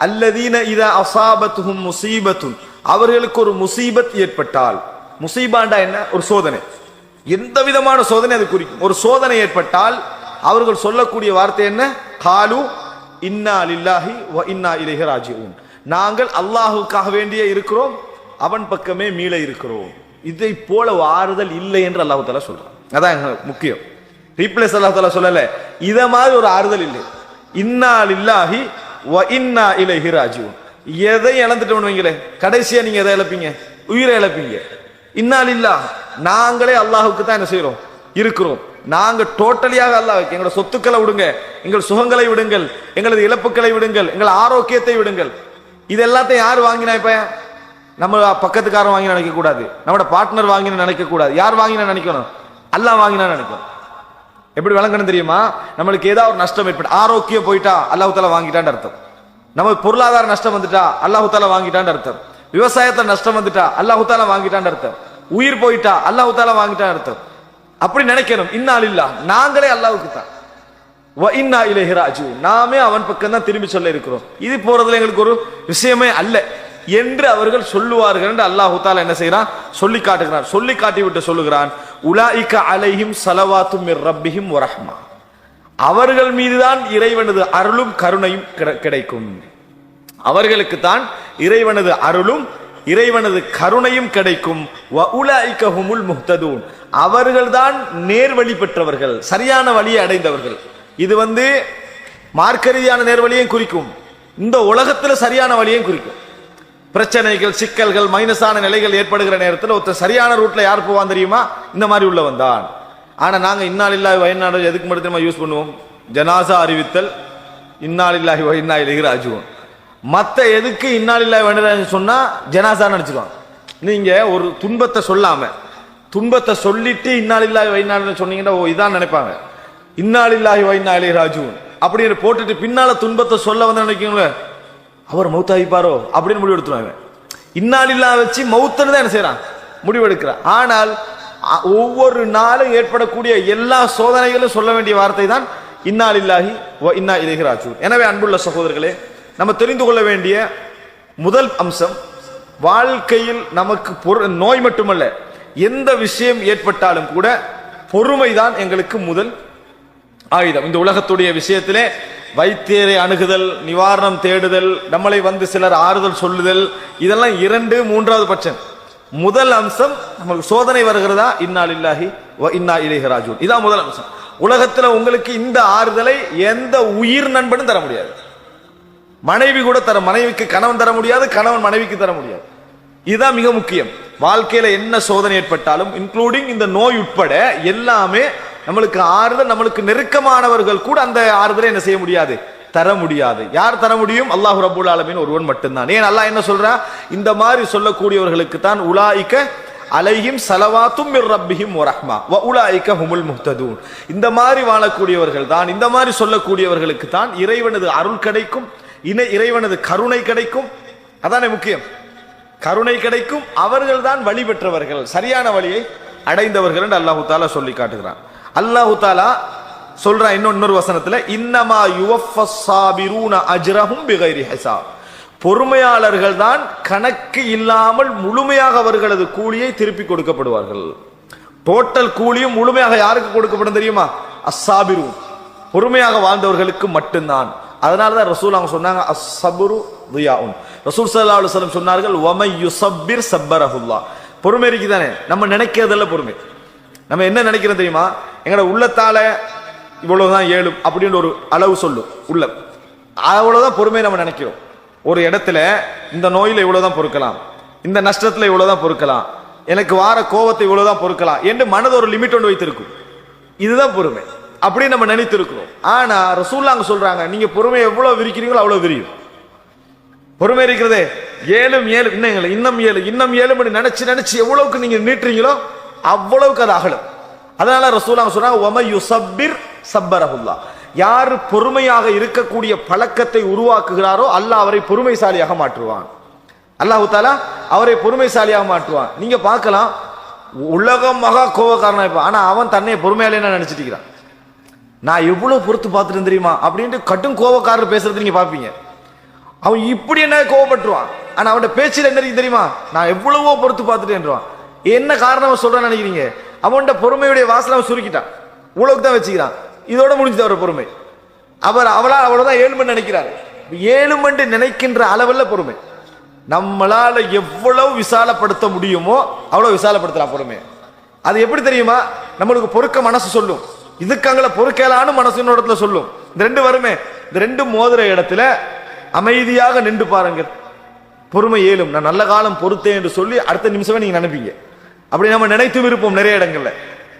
அல்லதீன இத அசாபத்துகும் முசீபத்தும் அவர்களுக்கு ஒரு முசீபத் ஏற்பட்டால். முசீபாண்டா என்ன? ஒரு சோதனை. எந்த விதமான சோதனை அது குறிக்கும்? ஒரு சோதனை ஏற்பட்டால் அவர்கள் சொல்லக்கூடிய வார்த்தை என்ன? காலு இன்னா லில்லாஹி வ இன்னா இலைஹி ராஜிஊன். நாங்கள் அல்லாஹுக்காக வேண்டியே இருக்கிறோம் அவன் பக்கமே மீள இருக்கிறோம். இதை போல ஆறுதல் இல்லை என்று அல்லாஹு தாலா சொல்றான். அதான் முக்கியம். ரீப்ளேஸ் அல்லாஹ் தாலா சொல்லல. இத மாதிரி ஒரு ஆறுதல் இல்லை. இன்னால் இல்லாஹி வ இன்னா இலை ராஜிஊன். எதை இழந்துட்டோம்னு வைங்களே கடைசியா நீங்க எதை இழப்பீங்க? உயிரை இழப்பீங்க. இன்னால் இல்லா நாங்களே அல்லாஹுக்கு தான் என்ன செய்யறோம் இருக்கிறோம். நாங்க டோட்டலியாக அல்லாஹ் எங்களோட சொத்துக்களை விடுங்க. எங்கள் சுகங்களை விடுங்கள். எங்களது இழப்புகளை விடுங்கள். எங்கள் ஆரோக்கியத்தை விடுங்கள். இது எல்லாத்தையும் யார் வாங்கினா இப்ப? நம்ம பக்கத்துக்காரன் வாங்கி நினைக்கக்கூடாது. நம்மளோட பார்ட்னர் வாங்கி நினைக்கக்கூடாது. யார் வாங்கினா நினைக்கணும்? அல்லாஹ் வாங்கினா நினைக்கணும். எப்படி விளங்கணும் தெரியுமா? நம்மளுக்கு ஏதாவது ஒரு நஷ்டம் ஏற்பட்டு ஆரோக்கியம் போயிட்டா அல்லாஹுத்தால வாங்கிட்டான்னு அர்த்தம். நம்ம பொருளாதார நஷ்டம் வந்துட்டா அல்லாஹுத்தால வாங்கிட்டான்னு அர்த்தம். விவசாயத்தை நஷ்டம் வந்துட்டா அல்லாஹுத்தால வாங்கிட்டான்னு அர்த்தம். உயிர் போயிட்டா அல்லாஹுத்தால வாங்கிட்டான்னு அர்த்தம். அப்படி நினைக்கணும். இன்னால் இல்லா நாங்களே அல்லாவுக்கு தான். வ இன்னா இலைஹி நாமே அவன் பக்கம் தான் திரும்பி சொல்ல இருக்கிறோம். இது போறதுல எங்களுக்கு ஒரு விஷயமே அல்ல. என்று அவர்கள் சொல்லுவார்கள் என்று அல்லாஹு தாலா என்ன செய்கிறான் சொல்லி காட்டுகிறான். சொல்லி காட்டி விட்டு சொல்லுகிறான் உலாயிக்க அலைஹிம் சலவாத்தும் மிர் ரப்பிஹிம் வரஹ்மா அவர்கள் மீதுதான் இறைவனது அருளும் கருணையும் கிடைக்கும். அவர்களுக்கு தான் இறைவனது அருளும் இறைவனது கருணையும் கிடைக்கும். வ முஹ்ததூன். அவர்கள்தான் நேர்வழி பெற்றவர்கள் சரியான வழியை அடைந்தவர்கள். இது வந்து மார்க்க ரீதியான நேர்வழியையும் குறிக்கும். இந்த உலகத்தில் சரியான வழியையும் குறிக்கும். பிரச்சனைகள் சிக்கல்கள் மைனஸான நிலைகள் ஏற்படுகிற நேரத்தில் ஒருத்தர் சரியான ரூட்ல யார் போவான் தெரியுமா? இந்த மாதிரி உள்ள வந்தான். ஆனால் நாங்கள் இன்னாலில்லாஹி வயநாடு எதுக்கு மட்டும் நம்ம யூஸ் பண்ணுவோம்? ஜனாசா அறிவித்தல் இன்னாலில்லாஹி வயனா இலகி மற்ற எதுக்கு இன்னாலில்லாஹி வயனா சொன்னால் ஜனாசான்னு நினைச்சுக்குவாங்க. நீங்கள் ஒரு துன்பத்தை சொல்லாமல் துன்பத்தை சொல்லிட்டு இன்னாலில்லாஹி வயநாடுன்னு சொன்னீங்கன்னா ஓ இதான் நினைப்பாங்க. இன்னாலில்லாஹி வயனா இலகி ராஜுவன். அப்படின்னு போட்டுட்டு பின்னால் துன்பத்தை சொல்ல வந்து நினைக்கீங்களே அவர் மௌத்தாகிப்பாரோ அப்படின்னு முடிவு எடுத்துருவாங்க. இன்னாலில்லா வச்சு மௌத்தன்னு தான் என்ன செய்யறான் முடிவெடுக்கிறான் ஆனால் ஒவ்வொரு நாளும் ஏற்படக்கூடிய எல்லா சோதனைகளும் சொல்ல வேண்டிய வார்த்தை தான் இன்னாலில்லாஹி வ இன்னா இலைஹி எனவே அன்புள்ள சகோதரர்களே நம்ம தெரிந்து கொள்ள வேண்டிய முதல் அம்சம் வாழ்க்கையில் நமக்கு பொரு- நோய் மட்டுமல்ல எந்த விஷயம் ஏற்பட்டாலும் கூட பொறுமைதான் எங்களுக்கு முதல் ஆயுதம். இந்த உலகத்துடைய விஷயத்திலே வைத்தியரை அணுகுதல் நிவாரணம் தேடுதல் நம்மளை வந்து சிலர் ஆறுதல் சொல்லுதல் இதெல்லாம் இரண்டு மூன்றாவது பட்சம். முதல் அம்சம் நம்மளுக்கு சோதனை வருகிறதா? இன்னால் இல்லாஹி வ இன்னா இளையராஜு இதான் முதல் அம்சம். உலகத்தில் உங்களுக்கு இந்த ஆறுதலை எந்த உயிர் நண்பனும் தர முடியாது. மனைவி கூட தர மனைவிக்கு கணவன் தர முடியாது கணவன் மனைவிக்கு தர முடியாது. இதுதான் மிக முக்கியம். வாழ்க்கையில என்ன சோதனை ஏற்பட்டாலும் இன்க்ளூடிங் இந்த நோய் உட்பட எல்லாமே நம்மளுக்கு ஆறுதல் நம்மளுக்கு நெருக்கமானவர்கள் கூட அந்த ஆறுதலை என்ன செய்ய முடியாது? தர முடியாது. யார் தர முடியும்? அல்லாஹ் ரபுல் ஆலமின் ஒருவன் மட்டும்தான். ஏன் அல்லாஹ் என்ன சொல்றா? இந்த மாதிரி சொல்லக்கூடியவர்களுக்கு தான் உலாய்க்க அலையும் சலவாத்தும் மிர் ரப்பிஹிம் வரஹ்மா வ உலாயிக்க ஹுமுல் முஹ்ததூன். இந்த மாதிரி வாழக்கூடியவர்கள் தான் இந்த மாதிரி சொல்லக்கூடியவர்களுக்கு தான் இறைவனது அருள் கிடைக்கும் இணை இறைவனது கருணை கிடைக்கும். அதானே முக்கியம்? கருணை கிடைக்கும். அவர்கள் தான் வழி பெற்றவர்கள் சரியான வழியை அடைந்தவர்கள் என்று அல்லாஹு தாலா சொல்லி காட்டுகிறான். அல்லாஹு தாலா சொல்றான் இன்னும் இன்னொரு வசனத்துல இன்னமா யுவஃபஸ்ஸாபிரூன அஜ்ரஹும் பிகைரி ஹிசாப். பொறுமையாளர்கள் தான் கணக்கு இல்லாமல் முழுமையாக அவர்களது கூலியை திருப்பி கொடுக்கப்படுவார்கள். டோட்டல் கூலியும் முழுமையாக யாருக்கு கொடுக்கப்படும் தெரியுமா? அஸ்ஸாபிரு பொறுமையாக வாழ்ந்தவர்களுக்கு மட்டும்தான். அதனால தான் ரசூல் அவங்க சொன்னாங்க அசபுரு தியாஉன் ரசூல் சல்லா அலுவலம் சொன்னார்கள் ஒமை யுசப்பிர் சப்பரஹுல்லா பொறுமை இருக்குதானே? நம்ம நினைக்கிறதல்ல பொறுமை. நம்ம என்ன நினைக்கிறோம் தெரியுமா? எங்களோட உள்ளத்தால் இவ்வளோதான் ஏழும் அப்படின்னு ஒரு அளவு சொல்லும் உள்ள. அவ்வளோதான் பொறுமையை நம்ம நினைக்கிறோம். ஒரு இடத்துல இந்த நோயில் இவ்வளோதான் பொறுக்கலாம். இந்த நஷ்டத்தில் இவ்வளோதான் பொறுக்கலாம். எனக்கு வார கோபத்தை இவ்வளோதான் பொறுக்கலாம் என்று மனது ஒரு லிமிட் ஒன்று வைத்திருக்கும். இதுதான் பொறுமை. அப்படி நம்ம நினைத்திருக்கிறோம். ஆனால் ரசூல்லா அங்கே சொல்கிறாங்க நீங்கள் பொறுமையை எவ்வளோ விரிக்கிறீங்களோ அவ்வளோ விரியும். பொறுமை இருக்கிறதே ஏழும் ஏழு இன்னும் இன்னும் ஏழு இன்னும் ஏழு மணி நினைச்சு நினைச்சு எவ்வளவுக்கு நீங்க நீட்டுறீங்களோ அவ்வளவுக்கு அது அகலும். அதனால ரசூலாங்க சொன்னாங்க ஒம யுசப்பிர் சப்பரஹுல்லா. யார் பொறுமையாக இருக்கக்கூடிய பழக்கத்தை உருவாக்குகிறாரோ அல்லாஹ் அவரை பொறுமைசாலியாக மாற்றுவான். அல்லாஹு தாலா அவரை பொறுமைசாலியாக மாற்றுவான். நீங்க பார்க்கலாம் உலகம் மகா கோபக்காரனா இப்போ. ஆனா அவன் தன்னை பொறுமையாலே நினச்சிட்டு இருக்கிறான் நான் எவ்வளவு பொறுத்து பார்த்துட்டு தெரியுமா? அப்படின்ட்டு கட்டும் கோவக்காரர் பேசுறது நீங்க பாப்பீங்க அவன் இப்படி என்ன கோவப்பட்டுருவான் ஆனா அவன் பேச்சில் என்ன தெரியுமா? நான் எவ்வளவோ பொறுத்து பார்த்துட்டேன்றான் என்ன காரணம் அவன் நினைக்கிறீங்க? அவன்கிட்ட பொறுமையுடைய வாசலை அவன் சுருக்கிட்டான். உலகம் தான் வச்சுக்கிறான். இதோட முடிஞ்சது அவர் பொறுமை. அவர் அவளால் அவ்வளவுதான் ஏழுமன் நினைக்கிறார். ஏழுமண்டு நினைக்கின்ற அளவில் பொறுமை. நம்மளால எவ்வளவு விசாலப்படுத்த முடியுமோ அவ்வளோ விசாலப்படுத்தலாம் பொறுமை அது எப்படி தெரியுமா? நம்மளுக்கு பொறுக்க மனசு சொல்லும். இதுக்காங்கள பொறுக்கலான்னு மனசு இடத்துல சொல்லும். இந்த ரெண்டு வருமே இந்த ரெண்டு மோதிர இடத்துல அமைதியாக நின்று பாருங்கள். பொறுமை ஏலும் நான் நல்ல காலம் பொறுத்தேன் என்று சொல்லி அடுத்த நிமிஷமே நீங்கள் நினைப்பீங்க. அப்படி நம்ம நினைத்தும் இருப்போம் நிறைய இடங்கள்ல.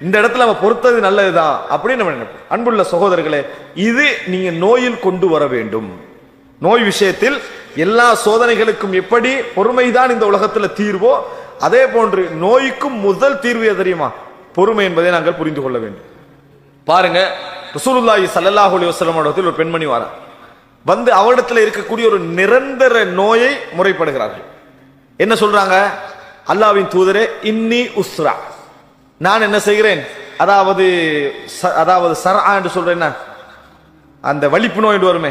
இந்த இடத்துல நம்ம பொறுத்தது நல்லதுதான் அப்படின்னு நம்ம நினைப்போம். அன்புள்ள சகோதரர்களே இது நீங்க நோயில் கொண்டு வர வேண்டும். நோய் விஷயத்தில் எல்லா சோதனைகளுக்கும் எப்படி பொறுமைதான் இந்த உலகத்துல தீர்வோ அதே போன்று நோய்க்கும் முதல் தீர்வு தெரியுமா? பொறுமை என்பதை நாங்கள் புரிந்து கொள்ள வேண்டும். பாருங்க ரசூலுல்லாஹி ஸல்லல்லாஹு அலைஹி வஸல்லம் இடத்தில் ஒரு பெண்மணி வரா. வந்து அவரிடத்தில் இருக்கக்கூடிய ஒரு நிரந்தர நோயை முறைப்படுகிறார்கள். என்ன சொல்றாங்க? அல்லாஹ்வின் தூதரே இன்னி உஸ்ரா. நான் என்ன செய்கிறேன்? அதாவது ச- அதாவது சரா என்று சொல்றேன் என்ன? அந்த வலிப்பு நோய் என்று வருமே.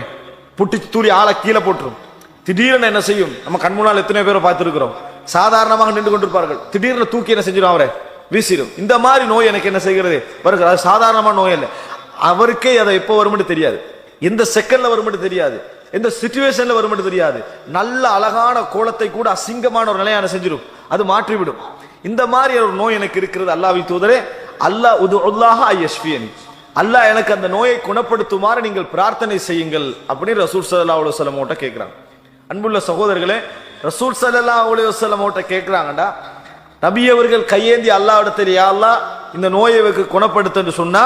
புட்டி தூளி ஆளை கீழே போட்டுரும். திடீர்னு என்ன செய்யும்? நம்ம கண் முன்னால் எத்தனை பேரை பார்த்துருக்கிறோம். சாதாரணமாக நின்று கொண்டிருப்பார்கள். திடீர்னு தூக்கி என்ன செஞ்சிடும் அவரை? வீசிடும் இந்த மாதிரி நோய் எனக்கு என்ன செய்கிறது? வருகிறது. அது சாதாரணமான நோய் இல்லை அவருக்கே அதை எப்போ வரும்னு தெரியாது. எந்த செகண்ட்ல வரும்னு தெரியாது. எந்த சுச்சுவேஷன்ல வரும்னு தெரியாது. நல்ல அழகான கோலத்தை கூட அசிங்கமான ஒரு நிலையான செஞ்சிடும் அது மாற்றிவிடும். இந்த மாதிரி ஒரு நோய் எனக்கு இருக்கிறது அல்லாஹ்வின் தூதரே. அல்லாஹ் உது அல்லாஹ் ஐயஸ்வியனி அல்லாஹ் எனக்கு அந்த நோயை குணப்படுத்துமாறு நீங்கள் பிரார்த்தனை செய்யுங்கள் அப்படின்னு ரசூல் சல்லா அலி சொல்லமோட்ட ஓட்ட கேட்கிறாங்க அன்புள்ள சகோதரர்களே ரசூல் சல்லா அலி வல்லம் ஓட்ட கேட்கிறாங்கடா. நபியவர்கள் கையேந்தி அல்லாவிடத்தில் யா அல்லா இந்த நோயை குணப்படுத்துன்னு சொன்னா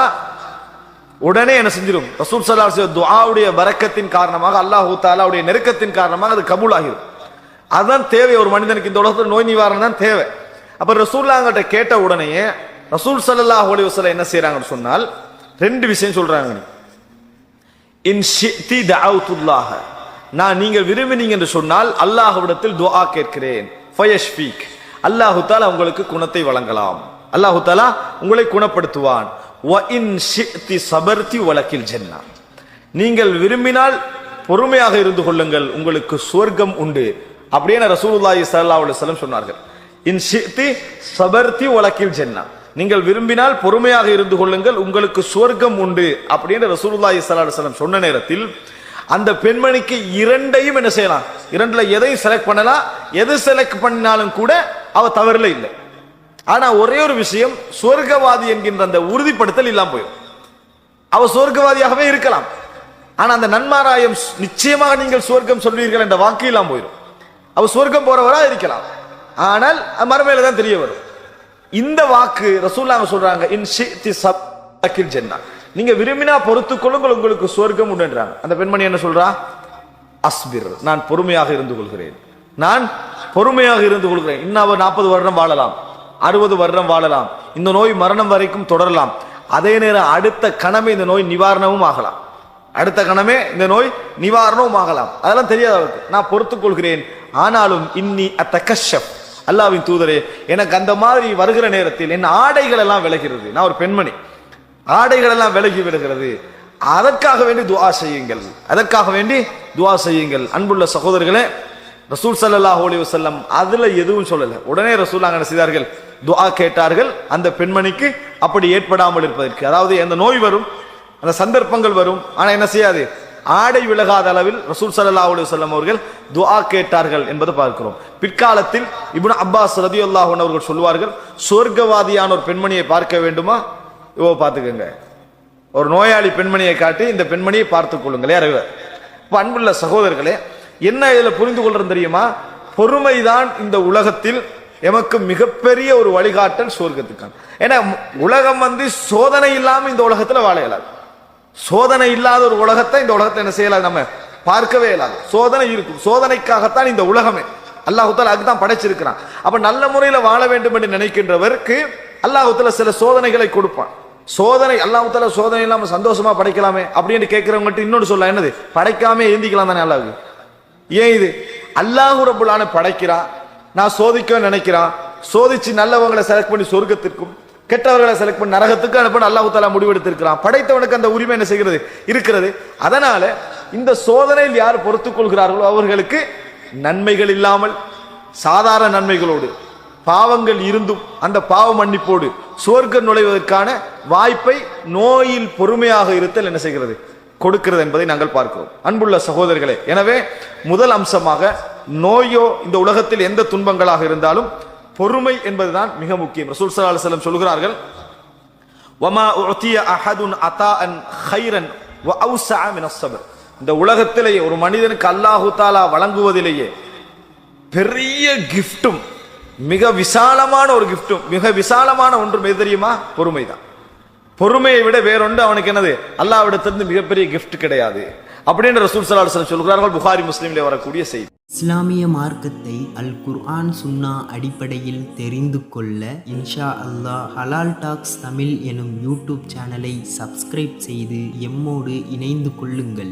உடனே என்ன செஞ்சிடும் ரசூல் சல்லா துஆவுடைய வரக்கத்தின் காரணமாக அல்லாஹூ தாலாவுடைய நெருக்கத்தின் காரணமாக அது கபூல் ஆகிடும் அதுதான் தேவை ஒரு மனிதனுக்கு. இந்த உலகத்தில் நோய் நிவாரணம் தான் தேவை. அப்போ ரசூல்லாங்கிட்ட கேட்ட உடனேயே ரசூல் ஸல்லல்லாஹு அலைஹி வசல என்ன செய்யறாங்கன்னு சொன்னால் ரெண்டு விஷயம் சொல்றாங்க. இன் ஷித்தி தஅவுத்துல்லாஹ நான் நீங்கள் விரும்பினீங்க என்று சொன்னால் அல்லாஹ்விடத்தில் துஆ கேட்கிறேன். ஃபயஷ்ஃபீக். அல்லாஹு தாலா உங்களுக்கு குணத்தை வழங்கலாம். அல்லாஹு தாலா உங்களை குணப்படுத்துவான். சபர்த்தி வழக்கில் ஜென்னா நீங்கள் விரும்பினால் பொறுமையாக இருந்து கொள்ளுங்கள் உங்களுக்கு சுவர்க்கம் உண்டு. அப்படின்னு ரசூலுல்லாஹி ஸல்லல்லாஹு அலைஹி வஸல்லம் சொன்னார்கள். இன் சபர்த்தி வழக்கில் ஜென்னா. நீங்கள் விரும்பினால் பொறுமையாக இருந்து கொள்ளுங்கள் உங்களுக்கு சுவர்க்கம் உண்டு. அப்படின்னு ரசூலுல்லாஹி ஸல்லல்லாஹு அலைஹி வஸல்லம் சொன்ன நேரத்தில் அந்த பெண்மணிக்கு இரண்டையும் என்ன செய்யலாம்? இரண்டுல எதையும் செலக்ட் பண்ணலாம்? எது செலக்ட் பண்ணினாலும் கூட அவ தவறில இல்லை. ஆனா ஒரே ஒரு விஷயம் சொர்க்கவாதி என்கின்ற அந்த உறுதிப்படுத்தல் இல்லாம போயிடும் அவர் சொர்க்கவாதியாகவே இருக்கலாம். ஆனா அந்த நன்மாராயம் நிச்சயமாக நீங்கள் சொர்க்கம் சொல்வீர்கள் என்ற வாக்கு இல்லாம போயிடும் அவர் சொர்க்கம் போறவரா இருக்கலாம். ஆனால் மறுமையில தான் தெரிய வரும். இந்த வாக்கு ரசூல்லாங்க சொல்றாங்க இன் ஷித்தி ஜென்னா. நீங்க விரும்பினா பொறுத்து கொள்ளுங்கள் உங்களுக்கு சொர்க்கம் உண்டுன்றாங்க. அந்த பெண்மணி என்ன சொல்றா? அஸ்பிர் நான் பொறுமையாக இருந்து கொள்கிறேன். நான் பொறுமையாக இருந்து கொள்கிறேன். இன்னும் நாற்பது வருடம் வாழலாம். அறுபது வருடம் வாழலாம். இந்த நோய் மரணம் வரைக்கும் தொடரலாம். அதே நேரம் அடுத்த கணமே இந்த நோய் நிவாரணமும் ஆகலாம். அடுத்த கணமே இந்த நோய் நிவாரணமும் ஆகலாம். அதெல்லாம் தெரியாது அவருக்கு நான் பொறுத்துக்கொள்கிறேன் ஆனாலும் இன்னி அத்தகஷப் அல்லாவின் தூதரே எனக்கு அந்த மாதிரி வருகிற நேரத்தில் என் ஆடைகள் எல்லாம் விலகிறது. நான் ஒரு பெண்மணி. ஆடைகள் எல்லாம் விலகி விடுகிறது. அதற்காக வேண்டி துவா செய்யுங்கள். அதற்காக வேண்டி துவா செய்யுங்கள். அன்புள்ள சகோதரர்களே ரசூல் சல்லாஹ் அலி வசல்லம் அதில் எதுவும் சொல்லலை. உடனே ரசூல் அங்கே செய்தார்கள்? துஆ கேட்டார்கள் அந்த பெண்மணிக்கு அப்படி ஏற்படாமல் இருப்பதற்கு. அதாவது அந்த நோய் வரும் அந்த சந்தர்ப்பங்கள் வரும் ஆனால் என்ன செய்யாது? ஆடை விலகாத அளவில் ரசூல் சல்லா அலி வஸல்லம் அவர்கள் துஆ கேட்டார்கள் என்பதை பார்க்கிறோம். பிற்காலத்தில் இப்னு அப்பாஸ் ரதியல்லாஹு அவர்கள் சொல்வார்கள் சொர்க்கவாதியான ஒரு பெண்மணியை பார்க்க வேண்டுமா? இவோ பார்த்துக்கோங்க. ஒரு நோயாளி பெண்மணியை காட்டி இந்த பெண்மணியை பார்த்துக் கொள்ளுங்களே. அறிவர் அன்புள்ள சகோதரர்களே என்ன இதில் புரிந்து கொள்றது தெரியுமா? பொறுமைதான் இந்த உலகத்தில் எமக்கு மிகப்பெரிய ஒரு வழிகாட்டல் சொர்க்கத்துக்கான. ஏன்னா உலகம் வந்து சோதனை இல்லாமல் இந்த உலகத்தில் வாழ இயலாது. சோதனை இல்லாத ஒரு உலகத்தை இந்த உலகத்தை என்ன செய்யலாம் நம்ம பார்க்கவே இயலாது. சோதனை இருக்கும். சோதனைக்காகத்தான் இந்த உலகமே. அல்லாஹுத்தால் அதுதான் படைச்சிருக்கிறான். அப்ப நல்ல முறையில் வாழ வேண்டும் என்று நினைக்கின்றவருக்கு அல்லாஹுத்தால சில சோதனைகளை கொடுப்பான். சோதனை அல்லாஹுத்தால சோதனை இல்லாம சந்தோஷமா படைக்கலாமே அப்படின்னு கேட்கிறவங்ககிட்ட இன்னொன்று சொல்ல என்னது? படைக்காம ஏந்திக்கலாம் தானே அல்லாஹ். ஏன் இது? அல்லாஹு ரபுல்லான படைக்கிறான். நான் சோதிக்க நினைக்கிறான். சோதிச்சு நல்லவங்களை செலக்ட் பண்ணி சொர்க்கத்திற்கும் கெட்டவர்களை செலக்ட் பண்ணி நரகத்துக்கு அனுப்ப அல்லாஹு தாலா முடிவெடுத்திருக்கிறான். படைத்தவனுக்கு அந்த உரிமை என்ன செய்கிறது? இருக்கிறது. அதனால இந்த சோதனையில் யார் பொறுத்துக் கொள்கிறார்களோ அவர்களுக்கு நன்மைகள் இல்லாமல் சாதாரண நன்மைகளோடு பாவங்கள் இருந்தும் அந்த பாவ மன்னிப்போடு சுவர்க்கம் நுழைவதற்கான வாய்ப்பை நோயில் பொறுமையாக இருத்தல் என்ன செய்கிறது? கொடுக்கிறது என்பதை நாங்கள் பார்க்கிறோம். அன்புள்ள சகோதரர்களே எனவே முதல் அம்சமாக நோயோ இந்த உலகத்தில் எந்த துன்பங்களாக இருந்தாலும் பொறுமை என்பதுதான் மிக முக்கியம். ரசூல் சல்லா அலைஹி சொல்கிறார்கள் வமா உத்திய அஹதுன் அதாஅன் கைரன் வ அவ்ஸஅ மின ஸப்ர் இந்த உலகத்திலேயே ஒரு மனிதனுக்கு அல்லாஹு தாலா வழங்குவதிலேயே பெரிய கிஃப்டும் மிக விசாலமான ஒரு கிஃப்டும் மிக விசாலமான ஒன்றும் எது தெரியுமா? பொறுமைதான். பொறுமையை விட வேறொன்று அவனுக்கு என்னது? அல்லாவிடத்திலிருந்து மிகப்பெரிய கிஃப்ட் கிடையாது. அப்படின்னு ரசூல் ஸல்லல்லாஹு சொல்கிறார்கள் புகாரி முஸ்லீம்ல வரக்கூடிய செய்தி. இஸ்லாமிய மார்க்கத்தை அல் குர்ஆன் சுன்னா அடிப்படையில் தெரிந்து கொள்ள இன்ஷா அல்லாஹ் ஹலால் டாக்ஸ் தமிழ் எனும் யூடியூப் சேனலை சப்ஸ்கிரைப் செய்து எம்மோடு இணைந்து கொள்ளுங்கள்.